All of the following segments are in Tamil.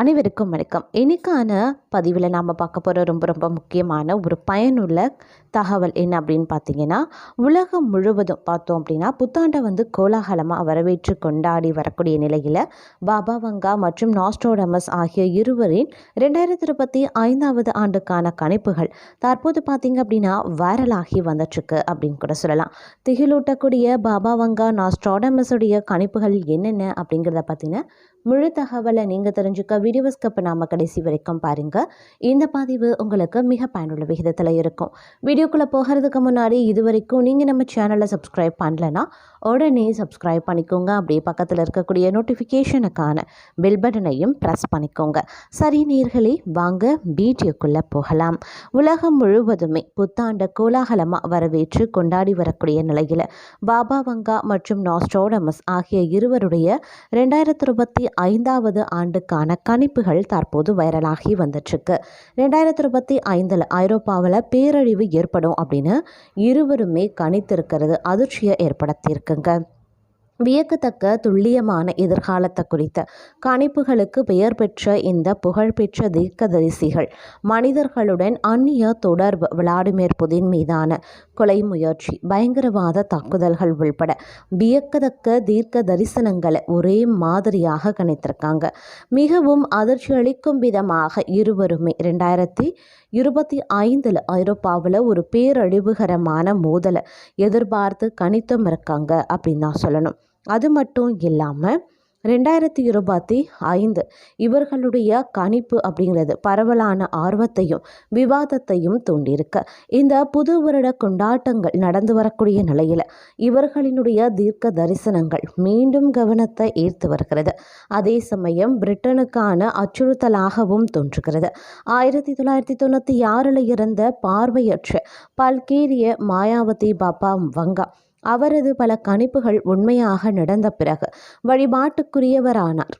அனைவருக்கும் வணக்கம். இன்றைக்கான பதிவில் நாம் பார்க்க போகிற ரொம்ப ரொம்ப முக்கியமான ஒரு பயனுள்ள தகவல் என்ன அப்படின்னு பார்த்தீங்கன்னா உலகம் முழுவதும் பார்த்தோம் அப்படின்னா புத்தாண்டை வந்து கோலாகலமாக வரவேற்று கொண்டாடி வரக்கூடிய நிலையில் பாபா வங்கா மற்றும் நாஸ்ட்ரோடமஸ் ஆகிய இருவரின் ரெண்டாயிரத்தி இருபத்தி ஐந்தாவது ஆண்டுக்கான கணிப்புகள் தற்போது பார்த்தீங்க அப்படின்னா வைரலாகி வந்துட்டுருக்கு அப்படின்னு கூட சொல்லலாம். திகிலூட்டக்கூடிய பாபா வங்கா நாஸ்ட்ரோடமஸுடைய கணிப்புகள் என்னென்ன அப்படிங்கிறத பற்றின முழு தகவலை நீங்கள் தெரிஞ்சுக்க வீடியோ ஸ்கப்பை நாம கடைசி வரைக்கும் பாருங்கள் இந்த பதிவு உங்களுக்கு மிக பயனுள்ள விகிதத்தில் இருக்கும். வீடியோக்குள்ளே போகிறதுக்கு முன்னாடி இது வரைக்கும் நீங்கள் நம்ம சேனலை சப்ஸ்கிரைப் பண்ணலன்னா உடனே சப்ஸ்கிரைப் பண்ணிக்கோங்க. அப்படியே பக்கத்தில் இருக்கக்கூடிய நோட்டிஃபிகேஷனுக்கான பெல் பட்டனையும் ப்ரெஸ் பண்ணிக்கோங்க. சரி நேர்களே வாங்க வீடியோக்குள்ளே போகலாம். உலகம் முழுவதுமே புத்தாண்டு கோலாகலமாக வரவேற்று கொண்டாடி வரக்கூடிய நிலையில் பாபா வங்கா மற்றும் நாஸ்ட்ரோடமஸ் ஆகிய இருவருடைய ரெண்டாயிரத்தி இருபத்தி ஐந்தாவது ஆண்டுக்கான கணிப்புகள் தற்போது வைரலாகி வந்துட்டுருக்கு. ரெண்டாயிரத்தி இருபத்தி ஐந்தில் ஐரோப்பாவில் பேரழிவு ஏற்படும் அப்படின்னு இருவருமே கணித்திருக்கிறது அதிர்ச்சியை ஏற்படுத்தியிருக்குங்க. வியக்கத்தக்க துல்லியமான எதிர்காலத்தை குறித்த கணிப்புகளுக்கு பெயர் பெற்ற இந்த புகழ்பெற்ற தீர்க்கதரிசிகள் மனிதர்களுடன் அந்நிய தொடர்பு விளாடிமிர் புதின் மீதான கொலை முயற்சி பயங்கரவாத தாக்குதல்கள் உள்பட வியக்கத்தக்க தீர்க்க தரிசனங்களை ஒரே மாதிரியாக கணித்திருக்காங்க. மிகவும் அதிர்ச்சி அளிக்கும் விதமாக இருவருமே ரெண்டாயிரத்தி இருபத்தி ஐந்தில் ஐரோப்பாவில் ஒரு பேரழிவுகரமான மோதலை எதிர்பார்த்து கணித்தும் இருக்காங்க அப்படின்னு தான் சொல்லணும். அது மட்டும் இல்லாமல் ரெண்டாயிரத்தி இருபத்தி ஐந்து இவர்களுடைய கணிப்பு அப்படிங்கிறது பரவலான ஆர்வத்தையும் விவாதத்தையும் தூண்டியிருக்கு. இந்த புது வருட கொண்டாட்டங்கள் நடந்து வரக்கூடிய நிலையில் இவர்களினுடைய தீர்க்க தரிசனங்கள் மீண்டும் கவனத்தை ஈர்த்து வருகிறது. அதே சமயம் பிரிட்டனுக்கான அச்சுறுத்தலாகவும் தோன்றுகிறது. ஆயிரத்தி தொள்ளாயிரத்தி தொண்ணூற்றி ஆறில் இருந்த பார்வையற்ற பல்கேரிய மாயாவதி பாபா வங்கா அவரது பல கணிப்புகள் உண்மையாக நடந்த பிறகு வழிபாட்டுக்குரியவரானார்.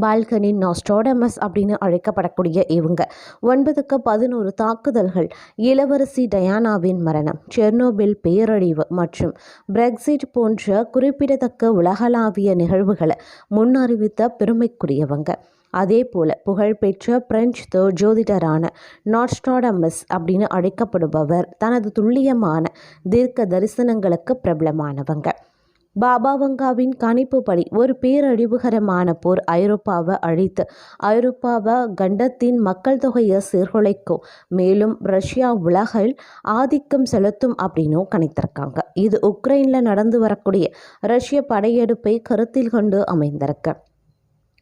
பால்கனின் நாஸ்ட்ரோடமஸ் அப்படின்னு அழைக்கப்படக்கூடிய இவங்க. ஒன்பதுக்கு பதினோரு தாக்குதல்கள் இளவரசி டயானாவின் மரணம் செர்னோபில் பேரழிவு மற்றும் பிரெக்சிட் போன்ற குறிப்பிடத்தக்க உலகளாவிய நிகழ்வுகளை முன்னறிவித்த பெருமைக்குரியவங்க. அதே போல் புகழ்பெற்ற பிரெஞ்சு தோ ஜோதிடரான நாட்ஸ்டாடமஸ் அப்படின்னு அழைக்கப்படுபவர் தனது துல்லியமான தீர்க்க தரிசனங்களுக்கு பிரபலமானவங்க பாபாவங்காவின் கணிப்புப்படி ஒரு பேரழிவுகரமான போர் ஐரோப்பாவை அழித்து ஐரோப்பாவை கண்டத்தின் மக்கள் தொகையை சீர்குலைக்கும் மேலும் ரஷ்யா உலகில் ஆதிக்கம் செலுத்தும் அப்படின்னும் கணித்திருக்காங்க. இது உக்ரைனில் நடந்து வரக்கூடிய ரஷ்ய படையெடுப்பை கருத்தில் கொண்டு அமைந்திருக்கு.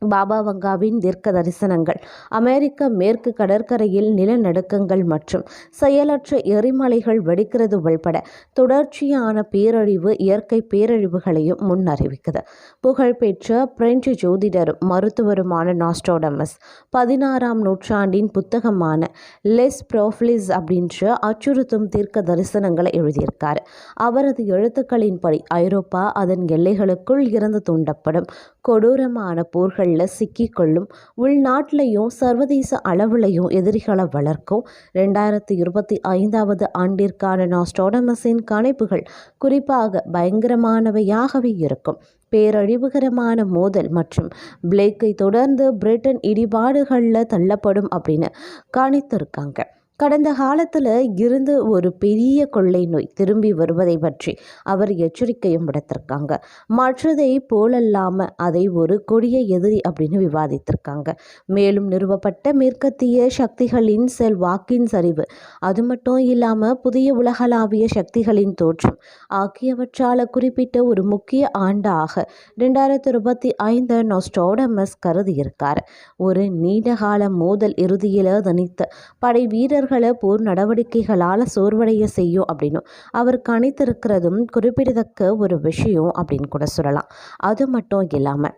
பாபா வங்காவின் தீர்க்க தரிசனங்கள் அமெரிக்க மேற்கு கடற்கரையில் நிலநடுக்கங்கள் மற்றும் செயலற்ற எரிமலைகள் வெடிக்கிறது உள்பட தொடர்ச்சியான பேரழிவு இயற்கை பேரழிவுகளையும் முன்னறிவிக்குது புகழ்பெற்ற பிரெஞ்சு ஜோதிடரும் மருத்துவருமான நாஸ்டோடமஸ் பதினாறாம் நூற்றாண்டின் புத்தகமான லெஸ் ப்ரோஃப்லிஸ் அப்படின்ற அச்சுறுத்தும் தீர்க்க தரிசனங்களை எழுதியிருக்கார். அவரது எழுத்துக்களின்படி ஐரோப்பா அதன் எல்லைகளுக்குள் இருந்து தூண்டப்படும் கொடூரமான போர்களில் சிக்கிக்கொள்ளும் உள்நாட்டிலையும் சர்வதேச அளவுலையும் எதிரிகளை வளர்க்கும். ரெண்டாயிரத்தி இருபத்தி ஐந்தாவது ஆண்டிற்கான நாஸ்டோடமஸின் கணிப்புகள் குறிப்பாக பயங்கரமானவையாகவே இருக்கும். பேரழிவுகரமான மோதல் மற்றும் பிளேக்கை தொடர்ந்து பிரிட்டன் இடிபாடுகளில் தள்ளப்படும் அப்படின்னு கணித்திருக்காங்க. கடந்த காலத்தில் இருந்து ஒரு பெரிய கொள்ளை நோய் திரும்பி வருவதை பற்றி அவர் எச்சரிக்கையும் விடுத்திருக்காங்க. மற்றதை போலல்லாமல் அதை ஒரு கொடிய எதிரி அப்படின்னு விவாதித்திருக்காங்க. மேலும் நிறுவப்பட்ட மேற்கத்திய சக்திகளின் செல்வாக்கின் சரிவு அது மட்டும் இல்லாமல் புதிய உலகளாவிய சக்திகளின் தோற்றம் ஆகியவற்றால் குறிப்பிட்ட ஒரு முக்கிய ஆண்டாக ரெண்டாயிரத்தி இருபத்தி ஐந்து நொஸ்டோடமஸ் கருதியிருக்கார். ஒரு நீண்டகால மோதல் இறுதியில் தனித்த படை வீரர்கள் அவர்களை போர் நடவடிக்கைகளால் சோர்வடைய செய்யும் அப்படின்னு அவர் கணித்திருக்கிறதும் குறிப்பிடத்தக்க ஒரு விஷயம் அப்படின்னு கூட சொல்லலாம். அது மட்டும் இல்லாமல்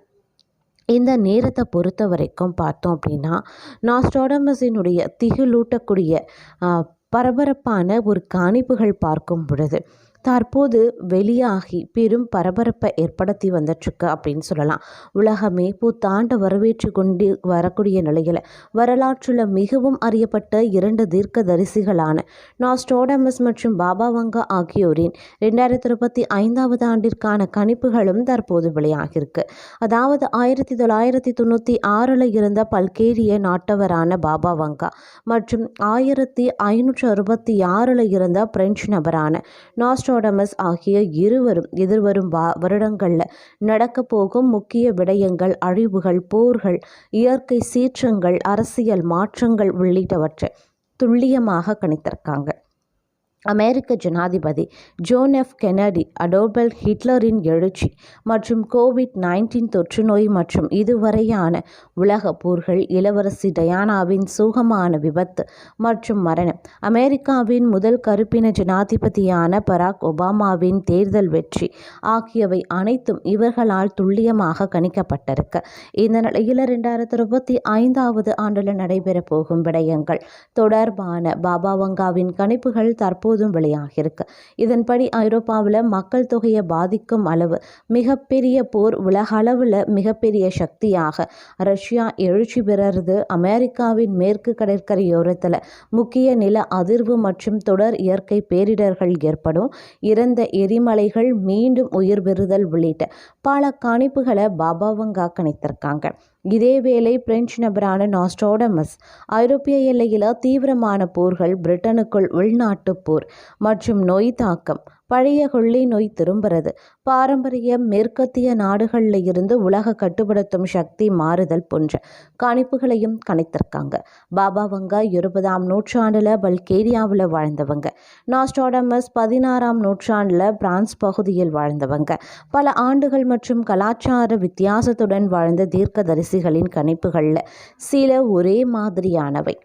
இந்த நேரத்தை பொறுத்த வரைக்கும் பார்த்தோம் அப்படின்னா நாஸ்டோடமஸினுடைய திகிலூட்டக்கூடிய பரபரப்பான ஒரு கணிப்புகள் பார்க்கும் பொழுது தற்போது வெளியாகி பெரும் பரபரப்பை ஏற்படுத்தி வந்துட்டுருக்கு அப்படின்னு சொல்லலாம். உலகமே புத்தாண்டு வரவேற்று கொண்டு வரக்கூடிய நிலையில் வரலாற்றில் மிகவும் அறியப்பட்ட இரண்டு தீர்க்க தரிசிகளான நாஸ்டோடமஸ் மற்றும் பாபா வங்கா ஆகியோரின் ரெண்டாயிரத்தி இருபத்தி ஐந்தாவது ஆண்டிற்கான கணிப்புகளும் தற்போது வெளியாகியிருக்கு. அதாவது ஆயிரத்தி தொள்ளாயிரத்தி தொண்ணூற்றி ஆறில் இருந்த பல்கேரிய நாட்டவரான பாபா வங்கா மற்றும் ஆயிரத்தி ஐநூற்று அறுபத்தி ஆறில் இருந்த பிரெஞ்சு நபரான நாஸ்டோடமஸ் ஆகிய இருவரும் எதிர்வரும் வா வருடங்களில் நடக்க போகும் முக்கிய விடயங்கள் அழிவுகள் போர்கள் இயற்கை சீற்றங்கள் அரசியல் மாற்றங்கள் உள்ளிட்டவற்றை துல்லியமாக கணித்திருக்காங்க. அமெரிக்க ஜனாதிபதி ஜோன் எஃப். கெனடி அடோபல் ஹிட்லரின் எழுச்சி மற்றும் கோவிட் நைன்டீன் தொற்று நோய் மற்றும் இதுவரையான உலக போர்கள் இளவரசி டயானாவின் சோகமான விபத்து மற்றும் மரணம். அமெரிக்காவின் முதல் கருப்பின ஜனாதிபதியான பராக் ஒபாமாவின் தேர்தல் வெற்றி ஆகியவை அனைத்தும் இவர்களால் துல்லியமாக கணிக்கப்பட்டிருக்கு. இந்த நிலையில் இரண்டாயிரத்தி இருபத்தி ஐந்தாவது ஆண்டில் நடைபெறப் போகும் விடயங்கள் தொடர்பான பாபா வங்காவின் கணிப்புகள் தற்போது தற்போதும் வெளியாகியிருக்கு. இதன்படி ஐரோப்பாவில் மக்கள் தொகையை பாதிக்கும் அளவு மிகப்பெரிய போர் உலகளவில் மிகப்பெரிய சக்தியாக. ரஷ்யா எழுச்சி பெறறது அமெரிக்காவின் மேற்கு கடற்கரையோரத்தில் முக்கிய நில அதிர்வு மற்றும் தொடர் இயற்கை பேரிடர்கள் ஏற்படும். இறந்த எரிமலைகள் மீண்டும் உயிர் பெறுதல் உள்ளிட்ட பல கணிப்புகளை பாபாவங்கா கணித்திருக்காங்க. இதேவேளை பிரெஞ்சு நபரான நாஸ்டோடமஸ் ஐரோப்பிய எல்லையில் தீவிரமான போர்கள் பிரிட்டனுக்குள் உள்நாட்டு போர் மற்றும் நோய் தாக்கம். பழைய கொள்ளை நோய் திரும்புறது. பாரம்பரிய மேற்கத்திய நாடுகளில் இருந்து உலக கட்டுப்படுத்தும் சக்தி மாறுதல் போன்ற கணிப்புகளையும் கணித்திருக்காங்க. பாபா வங்கா இருபதாம் நூற்றாண்டில் பல்கேரியாவில் வாழ்ந்தவங்க. நாஸ்டாடமஸ் பதினாறாம் நூற்றாண்டில் பிரான்ஸ் பகுதியில் வாழ்ந்தவங்க. பல ஆண்டுகள் மற்றும் கலாச்சார வித்தியாசத்துடன் வாழ்ந்த தீர்க்கதரிசிகளின் கணிப்புகளில் சில ஒரே மாதிரியானவை.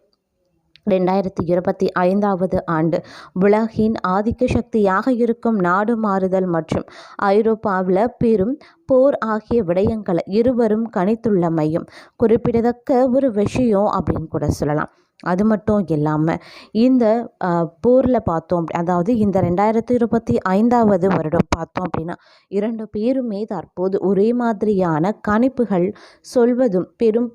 ரெண்டாயிரத்தி இருபத்தி ஐந்தாவது ஆண்டு. உலகின் ஆதிக்க சக்தியாக இருக்கும் நாடு மாறுதல் மற்றும் ஐரோப்பாவில் பெரும் போர் ஆகிய விடயங்களை இருவரும் கணித்துள்ளமையும் குறிப்பிடத்தக்க ஒரு விஷயம் அப்படின்னு கூட சொல்லலாம். அது மட்டும் இல்லாமல் இந்த போரில் பார்த்தோம் அதாவது இந்த ரெண்டாயிரத்தி இருபத்தி ஐந்தாவது வருடம் பார்த்தோம் அப்படின்னா இரண்டு பேருமே தற்போது ஒரே மாதிரியான கணிப்புகள் சொல்வதும் பெரும்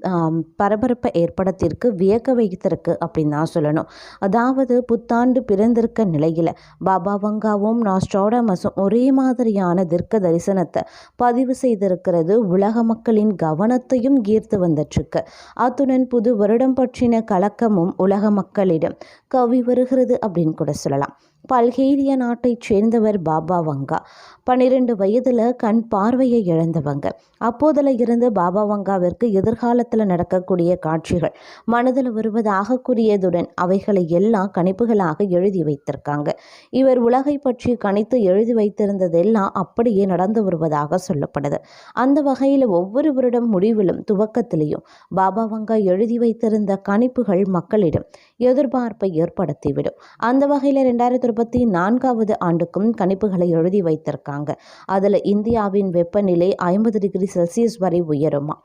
பரபரப்பை ஏற்படத்திற்கு வியக்க வைத்திருக்கு அப்படின்னு தான் சொல்லணும். அதாவது புத்தாண்டு பிறந்திருக்க நிலையில் பாபா வங்காவும் நாஸ்ட்ராடமஸும் ஒரே மாதிரியான திர்க்க தரிசனத்தை பதிவு செய்திருக்கிறது உலக மக்களின் கவனத்தையும் ஈர்த்து வந்துட்டுருக்கு அத்துடன் புது வருடம் பற்றின கலக்கம் அச்சமும் உலக மக்களிடம் கவி வருகிறது அப்படின்னு கூட சொல்லலாம். பல்கேரிய நாட்டைச் சேர்ந்தவர் பாபா வங்கா. பன்னிரெண்டு வயதில் கண் பார்வையை இழந்தவங்க. அப்போதில் இருந்து பாபா வங்காவிற்கு எதிர்காலத்தில் நடக்கக்கூடிய காட்சிகள் மனதில் வருவதாக கூறியதுடன் அவைகளை எல்லாம் கணிப்புகளாக எழுதி வைத்திருக்காங்க. இவர் உலகை பற்றி கணித்து எழுதி வைத்திருந்ததெல்லாம் அப்படியே நடந்து வருவதாக சொல்லப்படுது. அந்த வகையில் ஒவ்வொரு வருடம் முடிவிலும் துவக்கத்திலையும் பாபா வங்கா எழுதி வைத்திருந்த கணிப்புகள் மக்களிடம் எதிர்பார்ப்பை ஏற்படுத்திவிடும். அந்த வகையில் ரெண்டாயிரத்தி இருபத்தி நான்காவது ஆண்டுக்கும் கணிப்புகளை எழுதி வைத்திருக்காங்க. அதில் இந்தியாவின் வெப்பநிலை ஐம்பது டிகிரி செல்சியஸ் வரை உயருமா?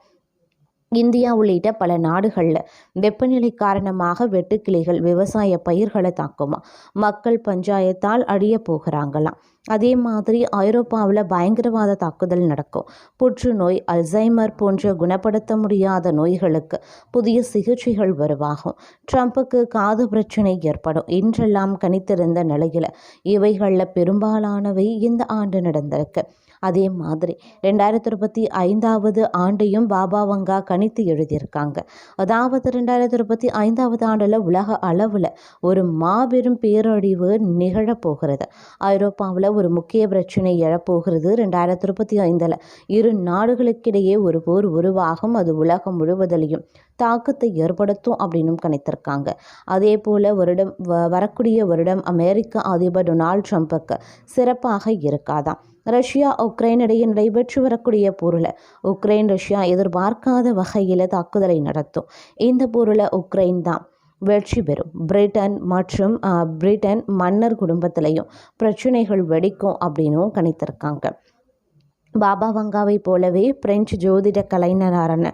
இந்தியா உள்ளிட்ட பல நாடுகளில் வெப்பநிலை காரணமாக வெட்டுக்கிளிகள் விவசாய பயிர்களை தாக்குமா. மக்கள் பஞ்சாயத்தால் அழிய போகிறாங்களாம். அதே மாதிரி ஐரோப்பாவில் பயங்கரவாத தாக்குதல் நடக்கும். புற்றுநோய் அல்சைமர் போன்ற குணப்படுத்த முடியாத நோய்களுக்கு புதிய சிகிச்சைகள் வருவாகும் ட்ரம்ப்புக்கு காது பிரச்சனை ஏற்படும். என்றெல்லாம் கணித்திருந்த நிலையில் இவைகளில் பெரும்பாலானவை இந்த ஆண்டு நடந்திருக்கு. அதே மாதிரி ரெண்டாயிரத்தி இருபத்தி ஐந்தாவது ஆண்டையும் பாபா வங்கா கணித்து எழுதியிருக்காங்க. அதாவது ரெண்டாயிரத்தி இருபத்தி ஐந்தாவது ஆண்டில் உலக அளவில் ஒரு மாபெரும் பேரழிவு நிகழப்போகிறது ஐரோப்பாவில் ஒரு முக்கிய பிரச்சனை எழப்போகிறது. ரெண்டாயிரத்தி இருபத்தி ஐந்தில் இரு நாடுகளுக்கிடையே ஒரு போர் உருவாகும். அது உலகம் முழுவதிலையும் தாக்கத்தை ஏற்படுத்தும் அப்படின்னும் கணித்திருக்காங்க. அதே போல் வருடம் வரக்கூடிய வருடம் அமெரிக்க அதிபர் டொனால்ட் ட்ரம்ப்புக்கு சிறப்பாக இருக்காதான் ரஷ்யா உக்ரைன் இடையே நடைபெற்று வரக்கூடிய பொருளை உக்ரைன் ரஷ்யா எதிர்பார்க்காத வகையில் தாக்குதலை நடத்தும். இந்த பொருளை உக்ரைன் தான் வெற்றி பெறும். பிரிட்டன் மற்றும் பிரிட்டன் மன்னர் குடும்பத்திலையும் பிரச்சனைகள் வெடிக்கும் அப்படின்னும் கணித்திருக்காங்க. பாபா வங்காவைப் போலவே பிரெஞ்சு ஜோதிட கலைஞரான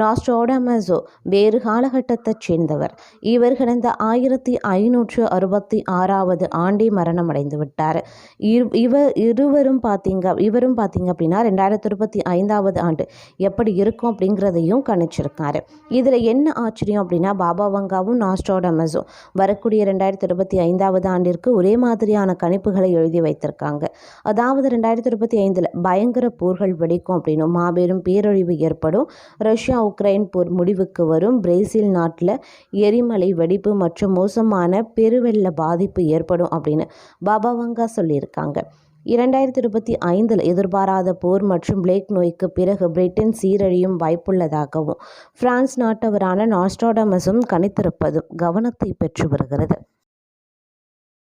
நாஸ்ட்ரோடமஸோ வேறு காலகட்டத்தைச் சேர்ந்தவர். இவர் கடந்த ஆயிரத்தி ஐநூற்று அறுபத்தி ஆறாவது ஆண்டே மரணமடைந்து விட்டார். இவ் இவர் இருவரும் பார்த்தீங்க இவரும் பார்த்தீங்க அப்படின்னா ரெண்டாயிரத்தி இருபத்தி ஐந்தாவது ஆண்டு எப்படி இருக்கும் அப்படிங்கிறதையும் கணிச்சிருக்காரு. இதில் என்ன ஆச்சரியம் அப்படின்னா பாபா வங்காவும் நாஸ்ட்ரோடமஸோ வரக்கூடிய ரெண்டாயிரத்தி இருபத்தி ஐந்தாவது ஆண்டிற்கு ஒரே மாதிரியான கணிப்புகளை எழுதி வைத்திருக்காங்க. அதாவது ரெண்டாயிரத்தி இருபத்தி ஐந்தில் பயங்கர போர்கள் வெடிக்கும் அப்படின்னும் மாபெரும் பேரழிவு ஏற்படும். ரஷ்யா உக்ரைன் போர் முடிவுக்கு வரும். பிரேசில் நாட்டில் எரிமலை வெடிப்பு மற்றும் மோசமான பெருவெள்ள பாதிப்பு ஏற்படும் அப்படின்னு பாபாவங்கா சொல்லியிருக்காங்க. இரண்டாயிரத்தி இருபத்தி ஐந்தில் எதிர்பாராத போர் மற்றும் பிளேக் நோய்க்கு பிறகு பிரிட்டன் சீரழியும் வாய்ப்புள்ளதாகவும் பிரான்ஸ் நாட்டவரான நாஸ்ட்ராடமஸும் கணித்திருப்பதும் கவனத்தை பெற்று வருகிறது.